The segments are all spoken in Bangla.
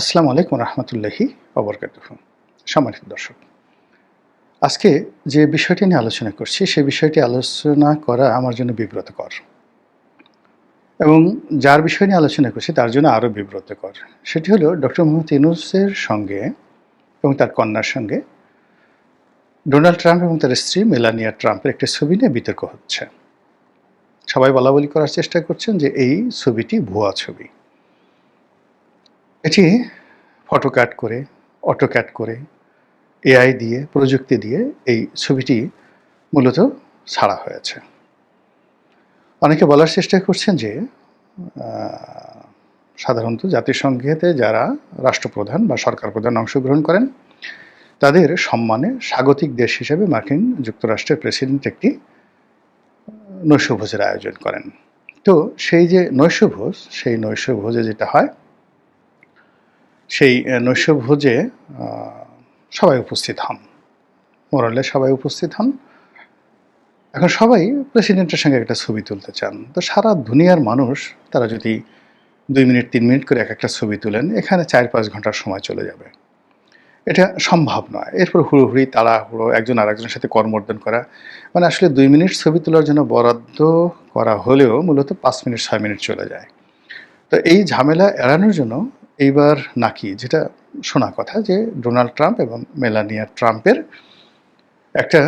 আসসালামু আলাইকুম রহমতুল্লাহি অবরকাত সম্মানিত দর্শক, আজকে যে বিষয়টি নিয়ে আলোচনা করছি সেই বিষয়টি আলোচনা করা আমার জন্য বিব্রতকর এবং যার বিষয় নিয়ে আলোচনা করছি তার জন্য আরও বিব্রতকর। সেটি হলো ডক্টর মোহাম্মদ ইউনুসের সঙ্গে এবং তার কন্যার সঙ্গে ডোনাল্ড ট্রাম্প এবং তার স্ত্রী মেলানিয়া ট্রাম্পের একটি ছবি নিয়ে বিতর্ক হচ্ছে। সবাই বলা বলি করার চেষ্টা করছেন যে এই ছবিটি ভুয়া ছবি। এটি ফটো করে অটো করে এআই দিয়ে, প্রযুক্তি দিয়ে এই ছবিটি মূলত ছাড়া হয়েছে। অনেকে বলার চেষ্টা করছেন যে সাধারণত জাতিসংঘেতে যারা রাষ্ট্রপ্রধান বা সরকার প্রধান অংশগ্রহণ করেন, তাদের সম্মানে স্বাগতিক দেশ হিসেবে মার্কিন যুক্তরাষ্ট্রের প্রেসিডেন্ট একটি নৈশভোজের আয়োজন করেন। তো সেই যে নৈশভোজ সেই নৈশভোজে যেটা হয় সেই নৈশভোজে সবাই উপস্থিত হন। মোরালে সবাই উপস্থিত হন। এখন সবাই প্রেসিডেন্টের সঙ্গে একটা ছবি তুলতে চান। তো সারা দুনিয়ার মানুষ, তারা যদি দুই মিনিট, তিন মিনিট করে এক একটা ছবি তুলেন, এখানে চার পাঁচ ঘণ্টার সময় চলে যাবে। এটা সম্ভব নয়। এরপর হুড়োহুড়ি, তাড়াহুড়ো, একজন আরেকজনের সাথে কর্মর্দন করা। মানে আসলে দুই মিনিট ছবি তোলার জন্য বরাদ্দ করা হলেও মূলত পাঁচ মিনিট, ছয় মিনিট চলে যায়। তো এই ঝামেলা এড়ানোর জন্য এইবার নাকি যেটা শোনা কথা যে ডোনাল্ড ট্রাম্প এবং মেলানিয়া ট্রাম্পের একটা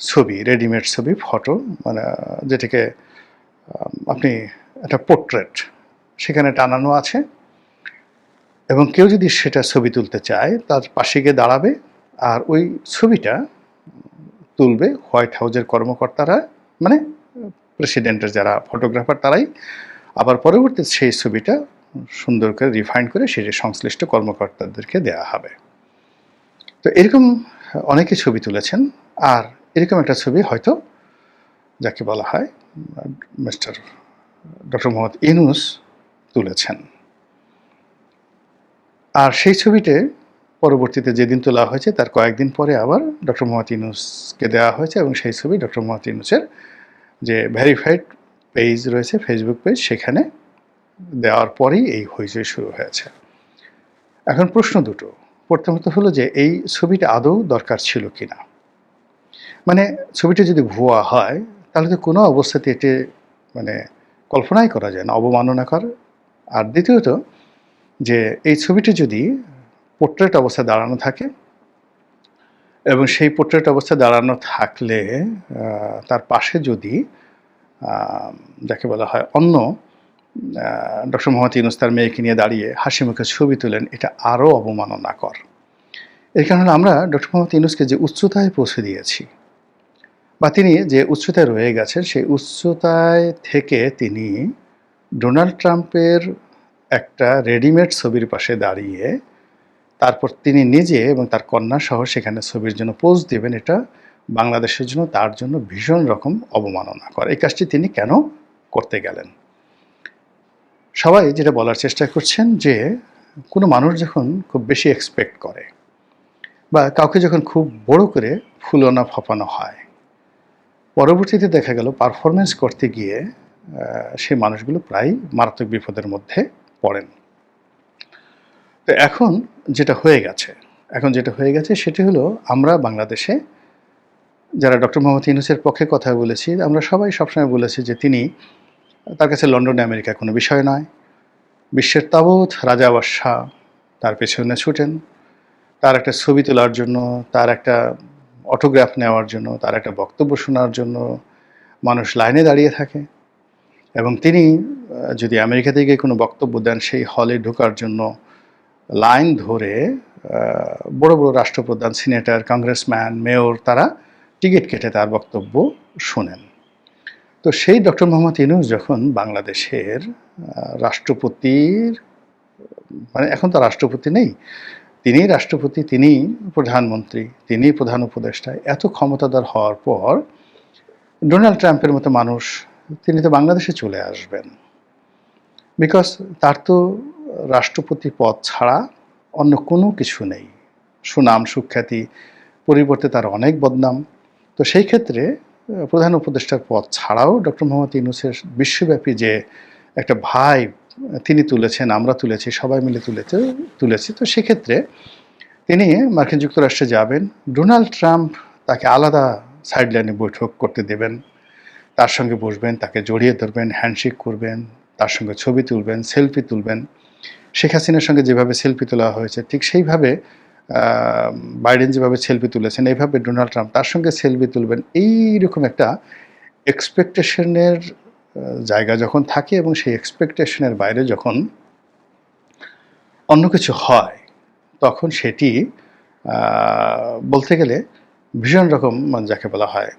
ছবি, রেডিমেড ছবি, ফটো মানে যেটাকে আপনি একটা পোর্ট্রেট, সেখানে টানানো আছে এবং কেউ যদি সেটা ছবি তুলতে চায়, তার পাশে গিয়ে দাঁড়াবে আর ওই ছবিটা তুলবে হোয়াইট হাউজের কর্মকর্তারা মানে প্রেসিডেন্টের যারা ফটোগ্রাফার তারাই। আবার পরবর্তী সেই ছবিটা সুন্দর করে রিফাইন করে সেটি সংশ্লিষ্ট কর্মকর্তাদেরকে দেওয়া হবে। তো এরকম অনেকে ছবি তুলেছেন, আর এরকম একটা ছবি হয়তো যাকে বলা হয়, মিস্টার ডক্টর মোহাম্মদ ইনুস তুলেছেন। আর সেই ছবিতে পরবর্তীতে যেদিন তোলা হয়েছে, তার কয়েকদিন পরে আবার ডক্টর মোহাম্মদ ইনুসকে দেওয়া হয়েছে এবং সেই ছবি ডক্টর মোহাম্মদ ইনুসের যে ভেরিফাইড পেজ রয়েছে ফেসবুক পেজ সেখানে দেওয়ার পরেই এই হইচই শুরু হয়েছে। এখন প্রশ্ন দুটো। প্রথমত হলো যে, এই ছবিটা আদৌ দরকার ছিল কিনা? মানে ছবিটা যদি ভুয়া হয়, তাহলে তো কোনো অবস্থাতে এটি মানে কল্পনাই করা যায় না, অবমাননাকর। আর দ্বিতীয়ত, যে এই ছবিটি যদি পোর্ট্রেট অবস্থায় দাঁড়ানো থাকে, এবং সেই পোর্ট্রেট অবস্থায় দাঁড়ানো থাকলে তার পাশে যদি যাকে বলা হয় অন্য ডক্টর মোহাম্মদ ইউনুস তার মেয়েকে নিয়ে দাঁড়িয়ে হাসি মুখে ছবি তোলেন, এটা আরও অবমাননাকর। এর কারণে আমরা ডক্টর মোহাম্মদ ইউনুসকে যে উচ্চতায় পৌঁছে দিয়েছি, বা তিনি যে উচ্চতায় রয়ে গেছেন, সেই উচ্চতায় থেকে তিনি ডোনাল্ড ট্রাম্পের একটা রেডিমেড ছবির পাশে দাঁড়িয়ে তারপর তিনি নিজে এবং তার কন্যা সহ সেখানে ছবির জন্য পোজ দেবেন, এটা বাংলাদেশের জন্য তার জন্য ভীষণ রকম অবমাননা করে এই কাজটি তিনি কেন করতে গেলেন? সবাই যেটা বলার চেষ্টা করছেন যে কোনো মানুষ যখন খুব বেশি এক্সপেক্ট করে বা কাউকে যখন খুব বড় করে ফুলনা ফাঁপানো হয়, পরবর্তীতে দেখা গেল পারফরমেন্স করতে গিয়ে সেই মানুষগুলো প্রায় মারাত্মক বিপদের মধ্যে পড়েন। তো এখন যেটা হয়ে গেছে, এখন যেটা হয়ে গেছে সেটি হলো আমরা বাংলাদেশে যারা ডক্টর মোহাম্মদ ইউনুসের পক্ষে কথা বলেছি, আমরা সবাই সবসময় বলেছি যে তিনি তার কাছে লন্ডনে আমেরিকা কোনো বিষয় নয়। বিশ্বের তাবৎ রাজা বাদশাহ তার পেছনে ছুটেন। তার একটা ছবি তোলার জন্য, তার একটা অটোগ্রাফ নেওয়ার জন্য, তার একটা বক্তব্য শোনার জন্য মানুষ লাইনে দাঁড়িয়ে থাকে। এবং তিনি যদি আমেরিকা থেকে কোনো বক্তব্য দেন, সেই হলে ঢোকার জন্য লাইন ধরে বড় বড় রাষ্ট্রপ্রধান, সিনেটর, কংগ্রেসম্যান, মেয়র, তারা টিকিট কেটে তার বক্তব্য শোনেন। তো সেই ডক্টর মোহাম্মদ ইউনুস যখন বাংলাদেশের রাষ্ট্রপতির মানে এখন তো রাষ্ট্রপতি নেই, তিনি রাষ্ট্রপতি, তিনি প্রধানমন্ত্রী, তিনি প্রধান উপদেষ্টা, এত ক্ষমতাধর হওয়ার পর ডোনাল্ড ট্রাম্পের মতো মানুষ, তিনি তো বাংলাদেশে চলে আসবেন। বিকজ তার তো রাষ্ট্রপতি পদ ছাড়া অন্য কোনো কিছু নেই। সুনাম, সুখ্যাতি, পরিবর্তে তার অনেক বদনাম। তো সেই ক্ষেত্রে প্রধান উপদেষ্টার পদ ছাড়াও ডক্টর মোহাম্মদ ইউনুসের বিশ্বব্যাপী যে একটা ভাই তিনি তুলেছেন, আমরা তুলেছি, সবাই মিলে তুলেছে, তুলেছি। তো সেক্ষেত্রে তিনি মার্কিন যুক্তরাষ্ট্রে যাবেন, ডোনাল্ড ট্রাম্প তাকে আলাদা সাইডলাইনে বৈঠক করতে দেবেন, তার সঙ্গে বসবেন, তাকে জড়িয়ে ধরবেন, হ্যান্ডশেক করবেন, তার সঙ্গে ছবি তুলবেন, সেলফি তুলবেন। শেখ হাসিনার সঙ্গে যেভাবে সেলফি তোলা হয়েছে, ঠিক সেইভাবে বাইডেন যেভাবে সেলফি তুলেছেন, এইভাবে ডোনাল্ড ট্রাম্প তার সঙ্গে সেলফি তুলবেন, এইরকম একটা এক্সপেকটেশনের জায়গা যখন থাকে এবং সেই এক্সপেকটেশনের বাইরে যখন অন্য কিছু হয়, তখন সেটি বলতে গেলে ভীষণ রকম মানে যাকে বলা হয়,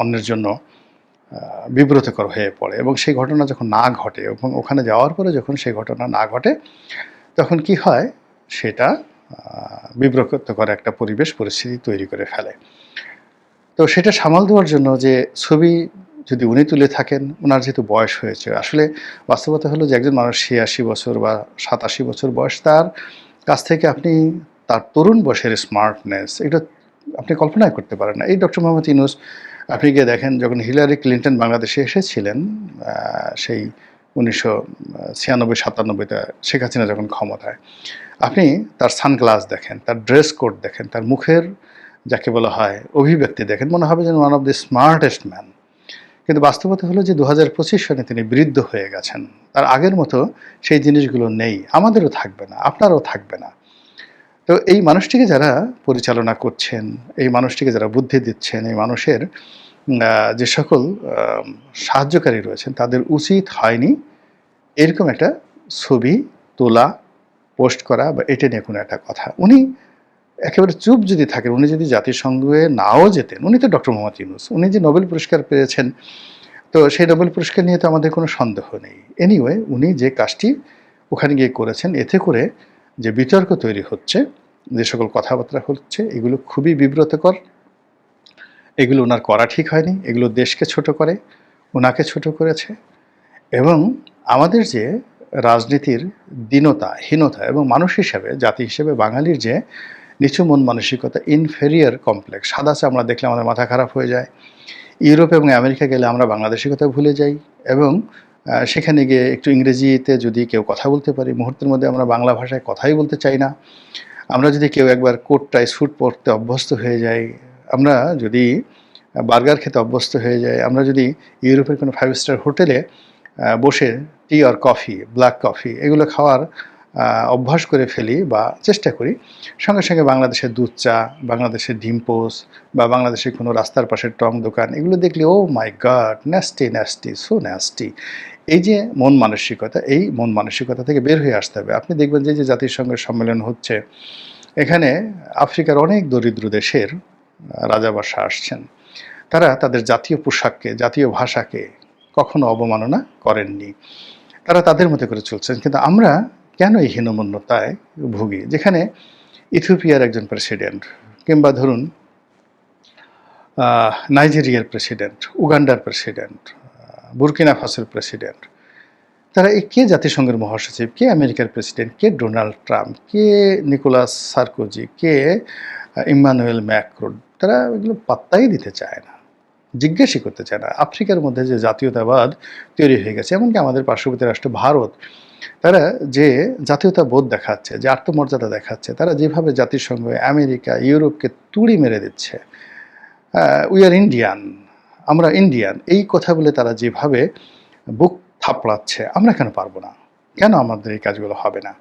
অন্যের জন্য বিব্রতকর হয়ে পড়ে এবং সেই ঘটনা যখন না ঘটে এবং ওখানে যাওয়ার পরে যখন সেই ঘটনা না ঘটে, তখন কি হয়, সেটা বিব্রতকর একটা পরিবেশ পরিস্থিতি তৈরি করে ফেলে। তো সেটা সামাল দেওয়ার জন্য যে ছবি যদি উনি তুলে থাকেন ওনার যেহেতু বয়স হয়েছে, আসলে বাস্তবতা হলো যে একজন মানুষ ছিয়াশি বছর বা সাতাশি বছর বয়স, তার কাছ থেকে আপনি তার তরুণ বয়সের স্মার্টনেস এটা আপনি কল্পনাই করতে পারেন না। এই ডক্টর মোহাম্মদ ইউনুস, আপনি গিয়ে দেখেন যখন হিলারি ক্লিন্টন বাংলাদেশে এসেছিলেন সেই উনিশশো ছিয়ানব্বই সাতানব্বইতে শেখ হাসিনা যখন ক্ষমতায়, আপনি তার সানগ্লাস দেখেন, তার ড্রেস কোড দেখেন, তার মুখের যাকে বলা হয় অভিব্যক্তি দেখেন, মনে হবে যেন one of the smartest man কিন্তু বাস্তবতা হলো যে দু হাজার পঁচিশ সনে তিনি বৃদ্ধ হয়ে গেছেন। তার আগের মতো সেই জিনিসগুলো নেই, আমাদেরও থাকবে না, আপনারও থাকবে না। তো এই মানুষটিকে যারা পরিচালনা করছেন, এই মানুষটিকে যারা বুদ্ধি দিচ্ছেন, এই মানুষের যে সকল সাহায্যকারী রয়েছেন, তাদের উচিত হয়নি এরকম একটা ছবি তোলা, পোস্ট করা বা এটা নিয়ে কোনো একটা কথা। উনি একেবারে চুপ যদি থাকেন, উনি যদি জাতিসংঘে নাও যেতেন, উনি তো ডক্টর মোহাম্মদ ইউনুস, উনি যে নোবেল পুরস্কার পেয়েছেন, তো সেই নোবেল পুরস্কার নিয়ে তো আমাদের কোনো সন্দেহ নেই। এনিওয়ে উনি যে কাজটি ওখানে গিয়ে করেছেন, এতে করে যে বিতর্ক তৈরি হচ্ছে, যে সকল কথাবার্তা হচ্ছে, এগুলো খুবই বিব্রতকর। এগুলো ওনার করা ঠিক হয়নি, এগুলো দেশকে ছোট করে, ওনাকে ছোট করেছে এবং আমাদের যে রাজনীতির দীনতা, হীনতা এবং মানুষ হিসেবে, জাতি হিসেবে, বাঙালির যে নিচু মন মানসিকতা ইনফেরিয়ার কমপ্লেক্স সাদা আমরা দেখলে আমাদের মাথা খারাপ হয়ে যায়। ইউরোপ এবং আমেরিকা গেলে আমরা বাংলাদেশের কথা ভুলে যাই এবং সেখানে গিয়ে একটু ইংরেজিতে যদি কেউ কথা বলতে পারি, মুহূর্তের মধ্যে আমরা বাংলা ভাষায় কথাই বলতে চাই না। আমরা যদি কেউ একবার কোট টাই স্যুট পরতে অভ্যস্ত হয়ে যাই আমরা যদি বার্গার খেতে অভ্যস্ত হয়ে যাই, আমরা যদি ইউরোপের কোনো ফাইভ স্টার হোটেলে বসে টি আর কফি ব্ল্যাক কফি এগুলো খাওয়ার অভ্যাস করে ফেলি বা চেষ্টা করি, সঙ্গে সঙ্গে বাংলাদেশের দুধ চা, বাংলাদেশের ডিম পোস বা বাংলাদেশের কোনো রাস্তার পাশের টং দোকান, এগুলো দেখলে ও my God nasty nasty so nasty এই যে মন মানসিকতা, এই মন মানসিকতা থেকে বের হয়ে আসতে হবে। আপনি দেখবেন যে যে জাতিসংঘের সম্মেলন হচ্ছে, এখানে আফ্রিকার অনেক দরিদ্র দেশের রাজাবাসা আসছেন তারা তাদের জাতীয় পোশাককে জাতীয় ভাষাকে কখনো অবমাননা করেননি। তারা তাদের মতো করে চলছেন। কিন্তু আমরা কেন এই হীনমন্যতায় ভুগি? যেখানে ইথিওপিয়ার একজন প্রেসিডেন্ট কিংবা ধরুন নাইজেরিয়ার প্রেসিডেন্ট উগান্ডার প্রেসিডেন্ট বুরকিনা ফাসোর প্রেসিডেন্ট তারা এই কে জাতিসংঘের মহাসচিব কে আমেরিকার প্রেসিডেন্ট কে ডোনাল্ড ট্রাম্প কে নিকোলাস সার্কোজি কে আহ, ইম্মানুয়েল ম্যাক্রোন তারা এগুলো পাত্তাই দিতে চায় না, জিজ্ঞাসই করতে চায় না। আফ্রিকার মধ্যে যে জাতীয়তাবাদ তৈরি হয়ে গেছে, এমনকি আমাদের পার্শ্ববর্তী রাষ্ট্র ভারত, তারা যে জাতীয়তাবোধ দেখাচ্ছে, যে আত্মমর্যাদা দেখাচ্ছে, তারা যেভাবে জাতিসংঘ, আমেরিকা, ইউরোপকে তুড়ি মেরে দিচ্ছে উই আর ইন্ডিয়ান আমরা ইন্ডিয়ান এই কথা বলে তারা যেভাবে বুক থাপড়াচ্ছে, আমরা কেন পারব না? কেন আমাদের এই কাজগুলো হবে না?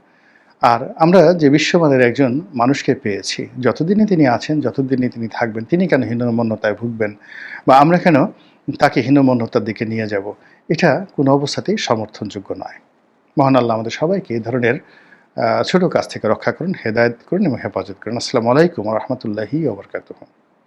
আর আমরা যে বিশ্বমানের একজন মানুষকে পেয়েছি, যতদিনই তিনি আছেন, যতদিনই তিনি থাকবেন, তিনি কেন হীনমন্যতায় ভুগবেন? বা আমরা কেন তাকে হীনমন্যতার দিকে নিয়ে যাব? এটা কোনো অবস্থাতেই সমর্থনযোগ্য নয়। মহান আল্লাহ আমাদের সবাইকে এই ধরনের ছোটো কাজ থেকে রক্ষা করুন, হেদায়ত করুন এবং হেফাজত করুন। আসসালামু আলাইকুম রহমতুল্লাহি ওবরকাতুহ